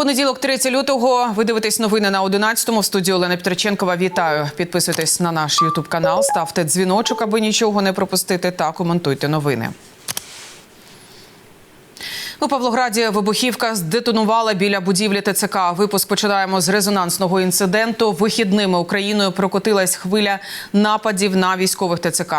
Понеділок, 3 лютого. Ви дивитесь новини на 11-му. В студії Олена Петриченкова. Вітаю. Підписуйтесь на наш Ютуб канал, ставте дзвіночок, аби нічого не пропустити, та коментуйте новини. У Павлограді вибухівка здетонувала біля будівлі ТЦК. Випуск починаємо з резонансного інциденту. Вихідними Україною прокотилась хвиля нападів на військових ТЦК.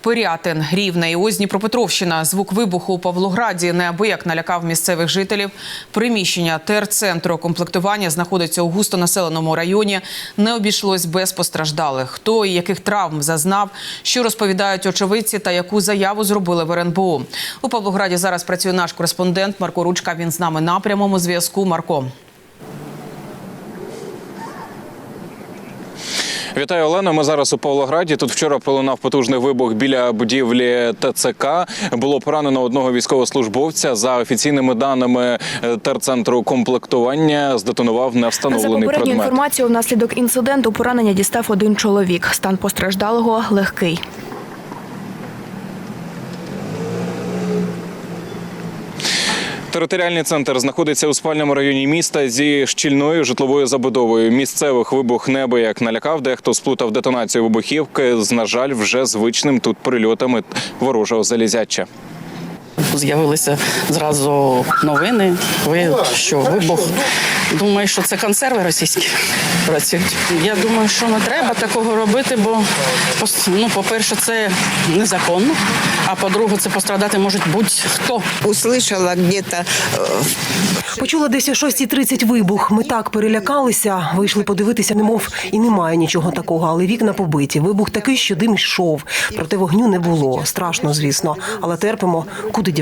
Пирятин, Рівне і ось Дніпропетровщина. Звук вибуху у Павлограді неабияк налякав місцевих жителів. Приміщення терцентру комплектування знаходиться у густонаселеному районі. Не обійшлось без постраждалих. Хто і яких травм зазнав, що розповідають очевидці та яку заяву зробили в РНБО. У Павлограді зараз працює наш кореспондент Марко Ручка. Він з нами на прямому зв'язку. Марко. Вітаю, Олено. Ми зараз у Павлограді. Тут вчора пролунав потужний вибух біля будівлі ТЦК. Було поранено одного військовослужбовця. За офіційними даними е, терцентру комплектування здетонував За невстановлений предмет. інформацією, внаслідок інциденту поранення дістав один чоловік. Стан постраждалого легкий. Територіальний центр знаходиться у спальному районі міста зі щільною житловою забудовою. Місцевих вибух неабияк налякав, дехто сплутав детонацію вибухівки з, на жаль, вже звичним тут прильотами ворожого залізяча. З'явилися зразу новини, ви- що вибух. Думаю, що це консерви російські працюють. Я думаю, що не треба такого робити, бо ну, по-перше, це незаконно, а по-друге, це пострадати можуть будь-хто. услышала где-то э, Почула десь о 6.30 вибух. Ми так перелякалися, вийшли подивитися, немов і немає нічого такого, але вікна побиті. Вибух такий, що дим йшов. Проте вогню не було. Страшно, звісно, але терпимо, куди діватися.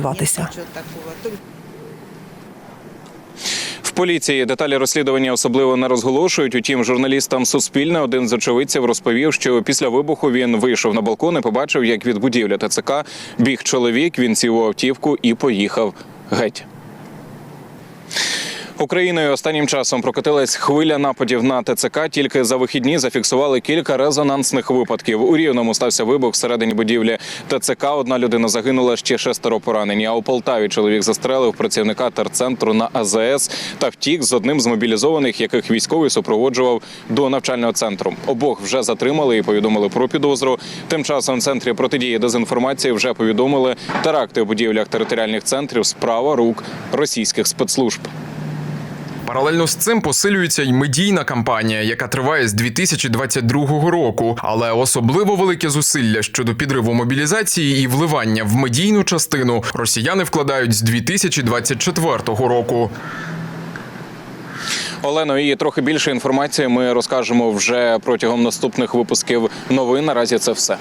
В поліції деталі розслідування особливо не розголошують. Утім, журналістам Суспільне один з очевидців розповів, що після вибуху він вийшов на балкон і побачив, як від будівлі ТЦК біг чоловік. Він сів у автівку і поїхав геть. Україною останнім часом прокотилась хвиля нападів на ТЦК. Тільки за вихідні зафіксували кілька резонансних випадків. У Рівному стався вибух всередині будівлі ТЦК. Одна людина загинула, ще шестеро поранені. А у Полтаві чоловік застрелив працівника терцентру на АЗС та втік з одним з мобілізованих, яких військовий супроводжував до навчального центру. Обох вже затримали і повідомили про підозру. Тим часом в центрі протидії дезінформації вже повідомили теракти у будівлях територіальних центрів справа рук російських спецслужб. Паралельно з цим посилюється й медійна кампанія, яка триває з 2022 року. Але особливо велике зусилля щодо підриву мобілізації і вливання в медійну частину росіяни вкладають з 2024 року. Олено, і трохи більше інформації ми розкажемо вже протягом наступних випусків новин. Наразі це все.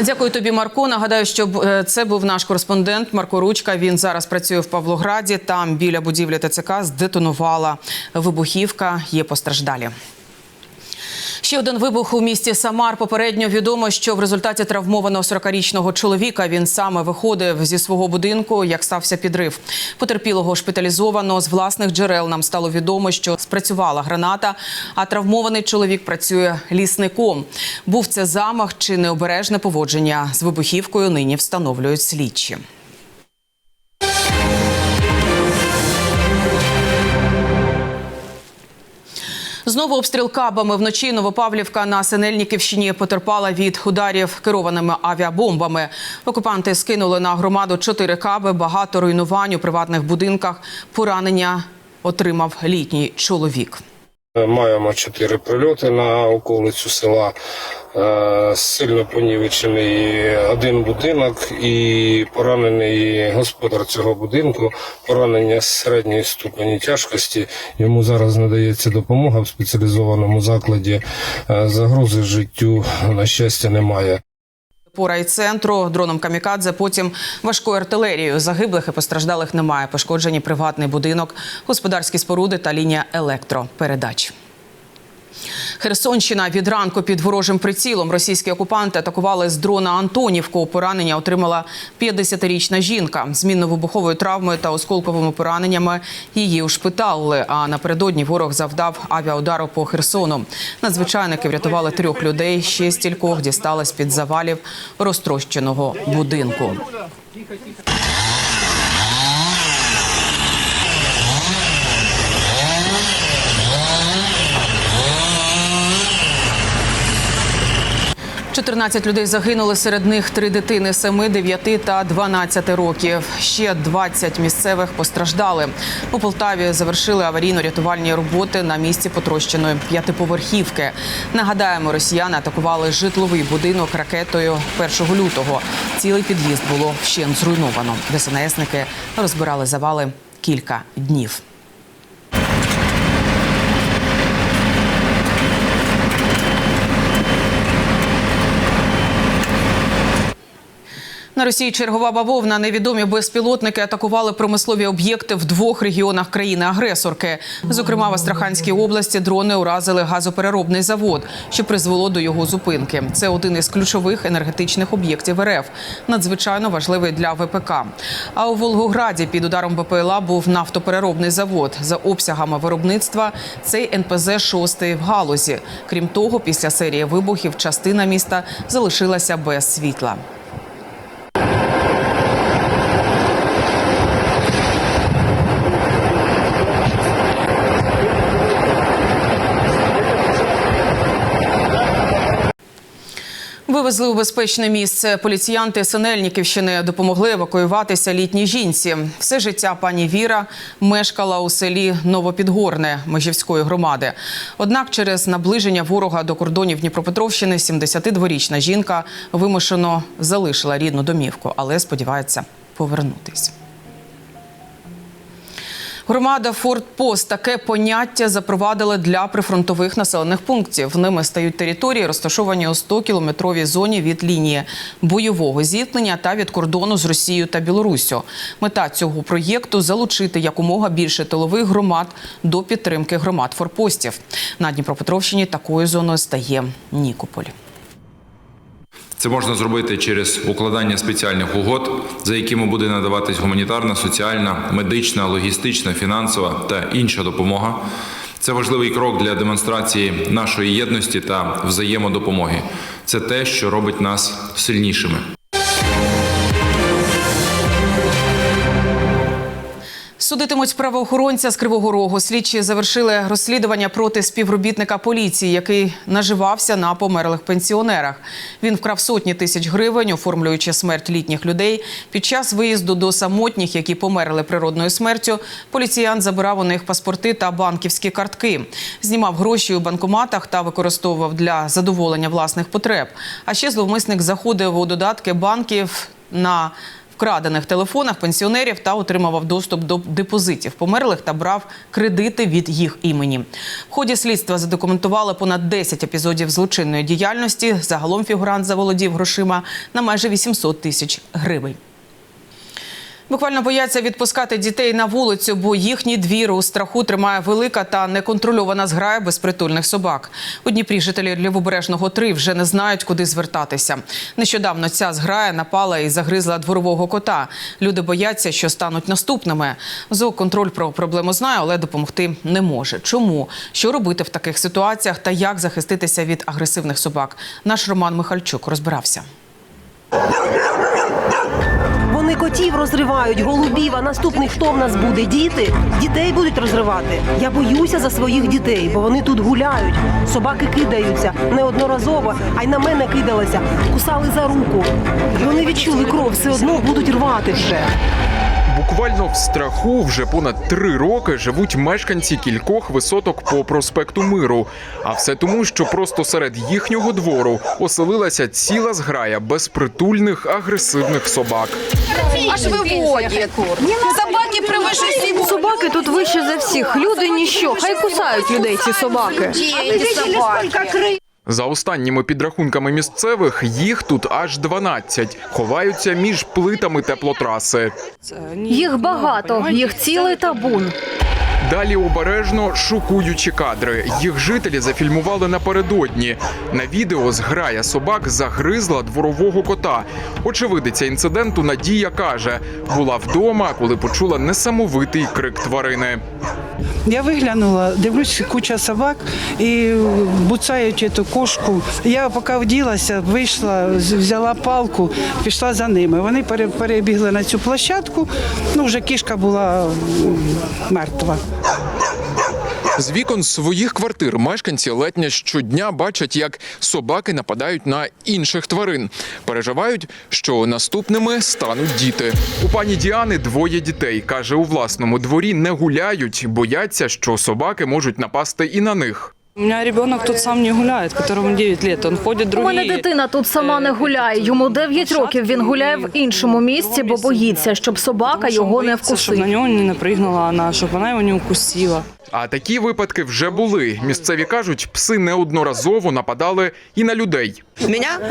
Дякую тобі, Марко. Нагадаю, що е, це був наш кореспондент Марко Ручка. Він зараз працює в Павлограді. Там біля будівлі ТЦК здетонувала вибухівка. Є постраждалі. Ще один вибух у місті Самар. Попередньо відомо, що в результаті травмованого 40-річного чоловіка він саме виходив зі свого будинку, як стався підрив. Потерпілого шпиталізовано з власних джерел. Нам стало відомо, що спрацювала граната, а травмований чоловік працює лісником. Був це замах чи необережне поводження з вибухівкою. Нині встановлюють слідчі. Знову обстріл кабами вночі Новопавлівка на Синельниківщині потерпала від ударів керованими авіабомбами. Окупанти скинули на громаду чотири каби, багато руйнувань у приватних будинках. Поранення отримав літній чоловік. Маємо чотири прильоти на околицю села. Е, Сильно понівечений один будинок і поранений господар цього будинку. Поранення середньої ступені тяжкості. Йому зараз надається допомога в спеціалізованому закладі. Е, Загрози життю, на щастя, немає. По райцентру дроном камікадзе, потім важкою артилерією. Загиблих і постраждалих немає. Пошкоджені приватний будинок, господарські споруди та лінія електропередач. Херсонщина від ранку під ворожим прицілом. Російські окупанти атакували з дрона Антонівку. Поранення отримала 50-річна жінка. з мінно-вибуховою травмою та осколковими пораненнями її ушпиталили. А напередодні ворог завдав авіаудару по Херсону. Надзвичайники врятували трьох людей. Ще стількох дістали з під завалів розтрощеного будинку. 14 людей загинули, серед них три дитини 7, 9 та 12 років. Ще 20 місцевих постраждали. У Полтаві завершили аварійно-рятувальні роботи на місці потрощеної п'ятиповерхівки. Нагадаємо, росіяни атакували житловий будинок ракетою 1 лютого. Цілий під'їзд було вщент зруйновано. ДСНСники розбирали завали кілька днів. На Росії чергова бавовна. Невідомі безпілотники атакували промислові об'єкти в двох регіонах країни-агресорки. Зокрема, в Астраханській області дрони уразили газопереробний завод, що призвело до його зупинки. Це один із ключових енергетичних об'єктів РФ, надзвичайно важливий для ВПК. А у Волгограді під ударом БПЛА був нафтопереробний завод. За обсягами виробництва цей НПЗ шостий в галузі. Крім того, після серії вибухів частина міста залишилася без світла. Вивезли у безпечне місце. Поліціянти Синельниківщини допомогли евакуюватися літній жінці. Все життя пані Віра мешкала у селі Новопідгорне Межівської громади. Однак, через наближення ворога до кордонів Дніпропетровщини 72-річна жінка вимушено залишила рідну домівку, але сподівається повернутись. Громада Фортпост таке поняття запровадили для прифронтових населених пунктів. Ними стають території, розташовані у 100-кілометровій зоні від лінії бойового зіткнення та від кордону з Росією та Білоруссю. Мета цього проєкту залучити якомога більше тилових громад до підтримки громад форпостів. На Дніпропетровщині такою зоною стає Нікополь. Це можна зробити через укладання спеціальних угод, за якими буде надаватись гуманітарна, соціальна, медична, логістична, фінансова та інша допомога. Це важливий крок для демонстрації нашої єдності та взаємодопомоги. Це те, що робить нас сильнішими. Судитимуть правоохоронця з Кривого Рогу. Слідчі завершили розслідування проти співробітника поліції, який наживався на померлих пенсіонерах. Він вкрав сотні тисяч гривень, оформлюючи смерть літніх людей. Під час виїзду до самотніх, які померли природною смертю, поліціян забирав у них паспорти та банківські картки, знімав гроші у банкоматах та використовував для задоволення власних потреб. А ще зловмисник заходив у додатки банків на вкрадених телефонах пенсіонерів та отримував доступ до депозитів померлих та брав кредити від їх імені. В ході слідства задокументували понад 10 епізодів злочинної діяльності. Загалом фігурант заволодів грошима на майже 800 тисяч гривень. Буквально бояться відпускати дітей на вулицю, бо їхній двір у страху тримає велика та неконтрольована зграя безпритульних собак. У Дніпрі жителі Лівобережного 3 вже не знають, куди звертатися. Нещодавно ця зграя напала і загризла дворового кота. Люди бояться, що стануть наступними. Зооконтроль про проблему знає, але допомогти не може. Чому? Що робити в таких ситуаціях та як захиститися від агресивних собак? Наш Роман Михальчук розбирався. Вони котів розривають, голубів, а наступний хто в нас буде? Діти? Дітей будуть розривати. Я боюся за своїх дітей, бо вони тут гуляють. Собаки кидаються неодноразово, а й на мене кидалися, кусали за руку. Вони відчули кров, все одно будуть рвати вже. Буквально в страху вже понад три роки живуть мешканці кількох висоток по проспекту Миру. А все тому, що просто серед їхнього двору оселилася ціла зграя безпритульних агресивних собак. Аж виводять. Собаки превыше всего. Собаки тут вище за всіх. Люди ніщо. Хай кусають людей ці собаки. собаки. За останніми підрахунками місцевих, їх тут аж 12. Ховаються між плитами теплотраси. Їх багато, їх цілий табун. Далі обережно шокуючі кадри. Їх жителі зафільмували напередодні. На відео зграя собак загризла дворового кота. Очевидиця інциденту Надія каже, була вдома, коли почула несамовитий крик тварини. Я виглянула, дивлюсь, куча собак і буцають цю кошку. Я поки вділася, вийшла, взяла палку, пішла за ними. Вони пере- перебігли на цю площадку. Ну, вже кішка була мертва. З вікон своїх квартир мешканці летня щодня бачать, як собаки нападають на інших тварин. Переживають, що наступними стануть діти. У пані Діани двоє дітей. каже, у власному дворі не гуляють, бояться, що собаки можуть напасти і на них. У мене ребенок тут сам не гуляє, которому 9 років. Він ходить У мене дитина тут сама не гуляє. Йому 9 років. Він гуляє в іншому місці, бо боїться, щоб собака його не Щоб на нього не напригнула вона, щоб вона його не укусила. А такі випадки вже були. Місцеві кажуть, пси неодноразово нападали і на людей.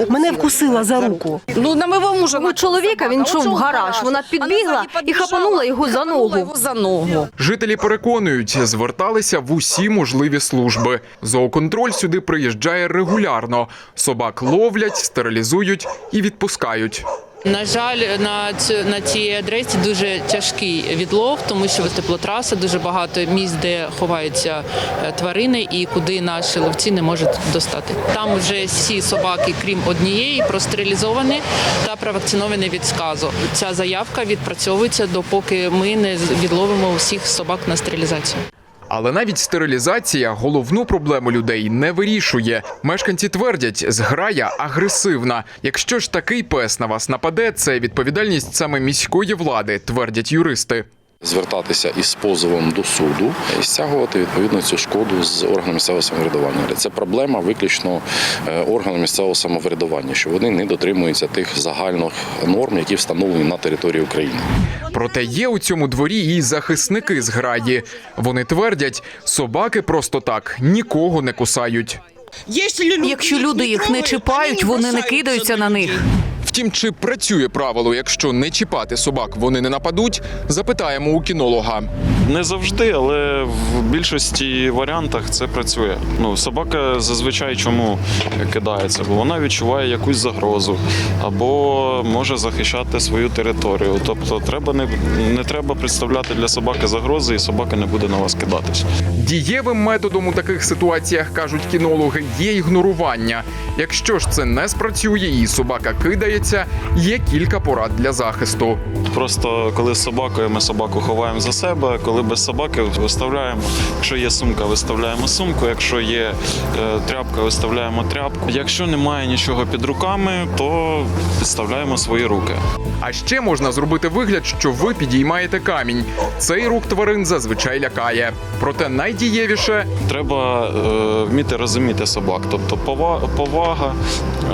Мене вкусила за руку. Ну на мого мужа у чоловіка він чув в гараж. Вона підбігла і хапанула його за ногу. за ногу. Жителі переконують, зверталися в усі можливі служби. Зооконтроль сюди приїжджає регулярно. Собак ловлять, стерилізують і відпускають. На жаль, на цю на цій адресі дуже тяжкий відлов, тому що теплотраса, дуже багато місць, де ховаються е, тварини, і куди наші ловці не можуть достати. Там вже всі собаки, крім однієї, простерилізовані та провакциновані від сказу. Ця заявка відпрацьовується допоки ми не відловимо усіх собак на стерилізацію. Але навіть стерилізація головну проблему людей не вирішує. Мешканці твердять, зграя агресивна. Якщо ж такий пес на вас нападе, це відповідальність саме міської влади, твердять юристи. Звертатися із позовом до суду і стягувати відповідно цю шкоду з органу місцевого самоврядування. Але це проблема виключно е, органу місцевого самоврядування, що вони не дотримуються тих загальних норм, які встановлені на території України. Проте є у цьому дворі і захисники зграї. Вони твердять, собаки просто так нікого не кусають. Якщо люди їх не чіпають, вони не кидаються на них. Втім, чи працює правило, якщо не чіпати собак, вони не нападуть? Запитаємо у кінолога. Не завжди, але в більшості варіантах це працює. Ну, собака зазвичай чому кидається, бо вона відчуває якусь загрозу або може захищати свою територію. Тобто, треба не, не треба представляти для собаки загрози, і собака не буде на вас кидатись. Дієвим методом у таких ситуаціях кажуть кінологи є ігнорування. Якщо ж це не спрацює і собака кидається, є кілька порад для захисту. Просто коли з собакою ми собаку ховаємо за себе, коли без собаки виставляємо. Якщо є сумка, виставляємо сумку. Якщо є е, тряпка, виставляємо тряпку. Якщо немає нічого під руками, то підставляємо свої руки. А ще можна зробити вигляд, що ви підіймаєте камінь. Цей рух тварин зазвичай лякає. Проте найдієвіше Треба е, вміти розуміти собак. Тобто пова- повага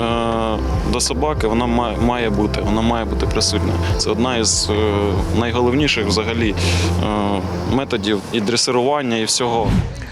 е, до собаки вона має, має бути, вона має бути присутня. Це одна із е, найголовніших взагалі е, методів і дресирування, і всього.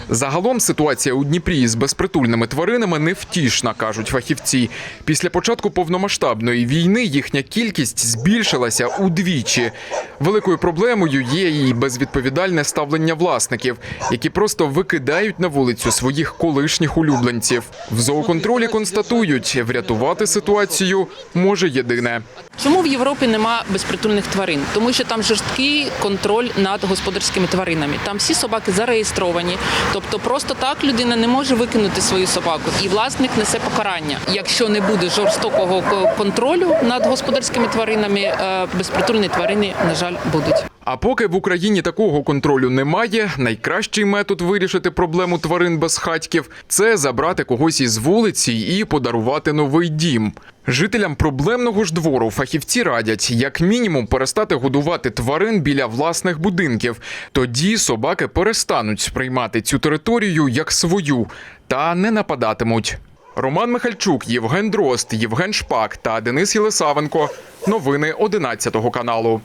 Загалом ситуація у Дніпрі з безпритульними тваринами невтішна, кажуть фахівці. Після початку повномасштабної війни їхня кількість збільшилася удвічі. Великою проблемою є і безвідповідальне ставлення власників, які просто викидають на вулицю своїх колишніх улюбленців. В зооконтролі констатують, врятувати ситуацію може єдине. Чому в Європі нема безпритульних тварин? Тому що там жорсткий контроль над господарськими тваринами. Там всі собаки зареєстровані. Тобто просто так людина не може викинути свою собаку, і власник несе покарання. Якщо не буде жорстокого контролю над господарськими тваринами, е, безпритульні тварини, на жаль, будуть. А поки в Україні такого контролю немає, найкращий метод вирішити проблему тварин безхатьків – це забрати когось із вулиці і подарувати новий дім. Жителям проблемного ж двору фахівці радять як мінімум перестати годувати тварин біля власних будинків. Тоді собаки перестануть сприймати цю територію як свою та не нападатимуть. Роман Михальчук, Євген Дрозд, Євген Шпак та Денис Єлисавенко. Новини 11 каналу.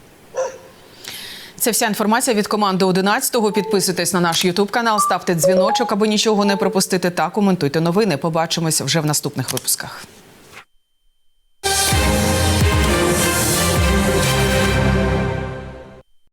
Це вся інформація від команди 11-го. Підписуйтесь на наш Ютуб канал, ставте дзвіночок, аби нічого не пропустити. Та коментуйте новини. Побачимось вже в наступних випусках.